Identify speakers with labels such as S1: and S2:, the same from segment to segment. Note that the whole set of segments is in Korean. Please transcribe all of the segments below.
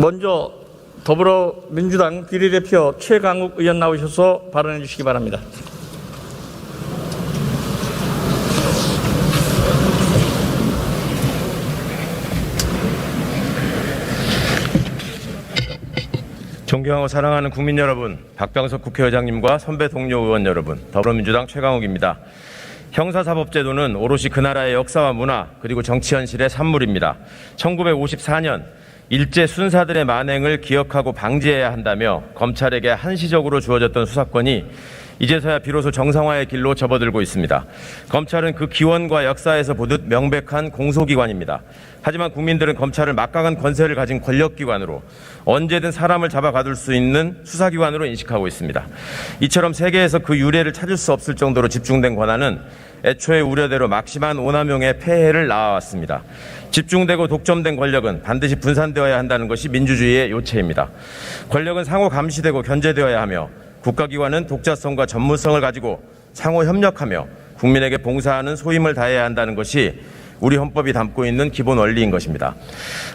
S1: 먼저 더불어민주당 비례대표 최강욱 의원 나오셔서 발언해 주시기 바랍니다.
S2: 존경하고 사랑하는 국민 여러분, 박병석 국회의장님과 선배 동료 의원 여러분, 더불어민주당 최강욱입니다. 형사사법제도는 오롯이 그 나라의 역사와 문화 그리고 정치 현실의 산물입니다. 1954년 일제 순사들의 만행을 기억하고 방지해야 한다며 검찰에게 한시적으로 주어졌던 수사권이 이제서야 비로소 정상화의 길로 접어들고 있습니다. 검찰은 그 기원과 역사에서 보듯 명백한 공소기관입니다. 하지만 국민들은 검찰을 막강한 권세를 가진 권력기관으로 언제든 사람을 잡아 가둘 수 있는 수사기관으로 인식하고 있습니다. 이처럼 세계에서 그 유래를 찾을 수 없을 정도로 집중된 권한은 애초에 우려대로 막심한 오남용의 폐해를 낳아왔습니다. 집중되고 독점된 권력은 반드시 분산되어야 한다는 것이 민주주의의 요체입니다. 권력은 상호 감시되고 견제되어야 하며 국가기관은 독자성과 전문성을 가지고 상호 협력하며 국민에게 봉사하는 소임을 다해야 한다는 것이 우리 헌법이 담고 있는 기본 원리인 것입니다.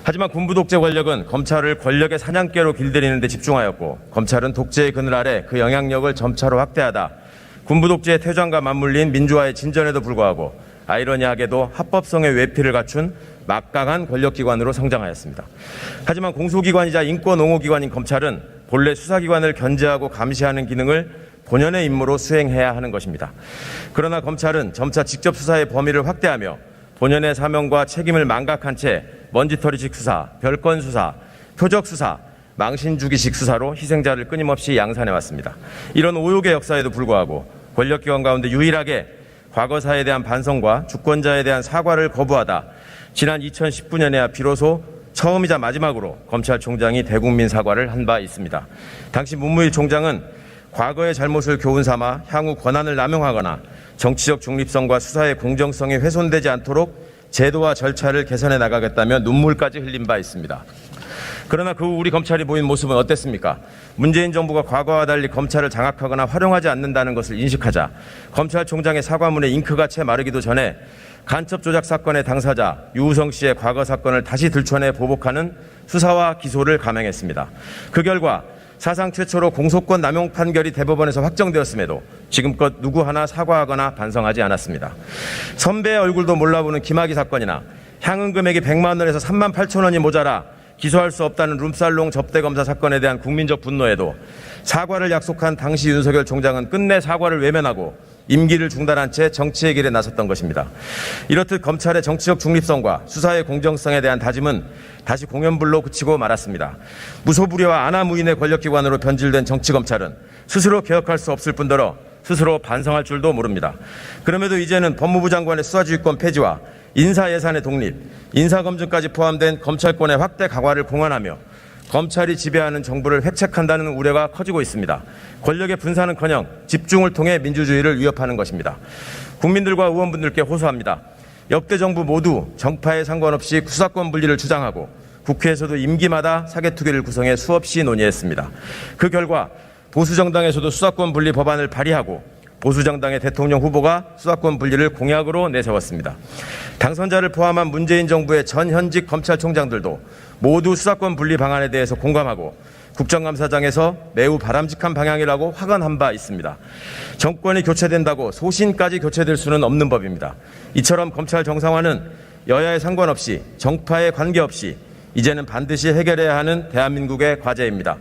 S2: 하지만 군부 독재 권력은 검찰을 권력의 사냥개로 길들이는 데 집중하였고 검찰은 독재의 그늘 아래 그 영향력을 점차로 확대하다 군부 독재의 퇴장과 맞물린 민주화의 진전에도 불구하고 아이러니하게도 합법성의 외피를 갖춘 막강한 권력기관으로 성장하였습니다. 하지만 공소기관이자 인권옹호기관인 검찰은 본래 수사기관을 견제하고 감시하는 기능을 본연의 임무로 수행해야 하는 것입니다. 그러나 검찰은 점차 직접 수사의 범위를 확대하며 본연의 사명과 책임을 망각한 채 먼지털이식 수사, 별건 수사, 표적 수사, 망신주기식 수사로 희생자를 끊임없이 양산해 왔습니다. 이런 오욕의 역사에도 불구하고 권력기관 가운데 유일하게 과거사에 대한 반성과 주권자에 대한 사과를 거부하다 지난 2019년에야 비로소 처음이자 마지막으로 검찰총장이 대국민 사과를 한 바 있습니다. 당시 문무일 총장은 과거의 잘못을 교훈 삼아 향후 권한을 남용하거나 정치적 중립성과 수사의 공정성이 훼손되지 않도록 제도와 절차를 개선해 나가겠다며 눈물까지 흘린 바 있습니다. 그러나 그 우리 검찰이 보인 모습은 어땠습니까? 문재인 정부가 과거와 달리 검찰을 장악하거나 활용하지 않는다는 것을 인식하자 검찰총장의 사과문에 잉크가 채 마르기도 전에 간첩 조작 사건의 당사자 유우성 씨의 과거 사건을 다시 들춰내 보복하는 수사와 기소를 감행했습니다. 그 결과 사상 최초로 공소권 남용 판결이 대법원에서 확정되었음에도 지금껏 누구 하나 사과하거나 반성하지 않았습니다. 선배의 얼굴도 몰라보는 김학의 사건이나 향응 금액이 100만 원에서 3만 8천 원이 모자라 기소할 수 없다는 룸살롱 접대 검사 사건에 대한 국민적 분노에도 사과를 약속한 당시 윤석열 총장은 끝내 사과를 외면하고 임기를 중단한 채 정치의 길에 나섰던 것입니다. 이렇듯 검찰의 정치적 중립성과 수사의 공정성에 대한 다짐은 다시 공연불로 그치고 말았습니다. 무소불위와 아나무인의 권력기관으로 변질된 정치검찰은 스스로 개혁할 수 없을 뿐더러 스스로 반성할 줄도 모릅니다. 그럼에도 이제는 법무부 장관의 수사주의권 폐지와 인사예산의 독립, 인사검증까지 포함된 검찰권의 확대 강화를 공언하며 검찰이 지배하는 정부를 획책한다는 우려가 커지고 있습니다. 권력의 분산은커녕 집중을 통해 민주주의를 위협하는 것입니다. 국민들과 의원분들께 호소합니다. 역대 정부 모두 정파에 상관없이 수사권 분리를 주장하고 국회에서도 임기마다 사개특위를 구성해 수없이 논의했습니다. 그 결과 보수 정당에서도 수사권 분리 법안을 발의하고 보수 정당의 대통령 후보가 수사권 분리를 공약으로 내세웠습니다. 당선자를 포함한 문재인 정부의 전 현직 검찰총장들도 모두 수사권 분리 방안에 대해서 공감하고 국정감사장에서 매우 바람직한 방향이라고 확언한 바 있습니다. 정권이 교체된다고 소신까지 교체될 수는 없는 법입니다. 이처럼 검찰 정상화는 여야에 상관없이 정파에 관계없이 이제는 반드시 해결해야 하는 대한민국의 과제입니다.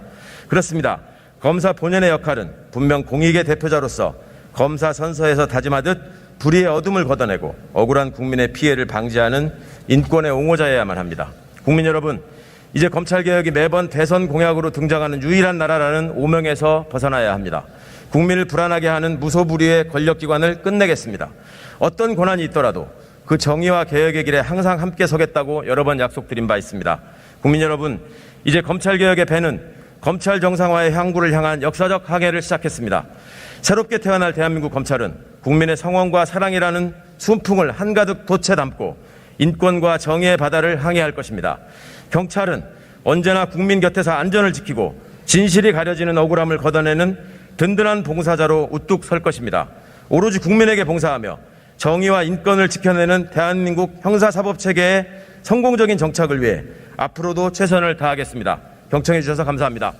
S2: 그렇습니다. 검사 본연의 역할은 분명 공익의 대표자로서 검사 선서에서 다짐하듯 불의의 어둠을 걷어내고 억울한 국민의 피해를 방지하는 인권의 옹호자여야만 합니다. 국민 여러분, 이제 검찰개혁이 매번 대선 공약으로 등장하는 유일한 나라라는 오명에서 벗어나야 합니다. 국민을 불안하게 하는 무소불위의 권력기관을 끝내겠습니다. 어떤 권한이 있더라도 그 정의와 개혁의 길에 항상 함께 서겠다고 여러 번 약속드린 바 있습니다. 국민 여러분, 이제 검찰개혁의 배는 검찰 정상화의 향구를 향한 역사적 항해를 시작했습니다. 새롭게 태어날 대한민국 검찰은 국민의 성원과 사랑이라는 순풍을 한가득 돛에 담고 인권과 정의의 바다를 항해할 것입니다. 경찰은 언제나 국민 곁에서 안전을 지키고 진실이 가려지는 억울함을 걷어내는 든든한 봉사자로 우뚝 설 것입니다. 오로지 국민에게 봉사하며 정의와 인권을 지켜내는 대한민국 형사사법 체계의 성공적인 정착을 위해 앞으로도 최선을 다하겠습니다. 경청해 주셔서 감사합니다.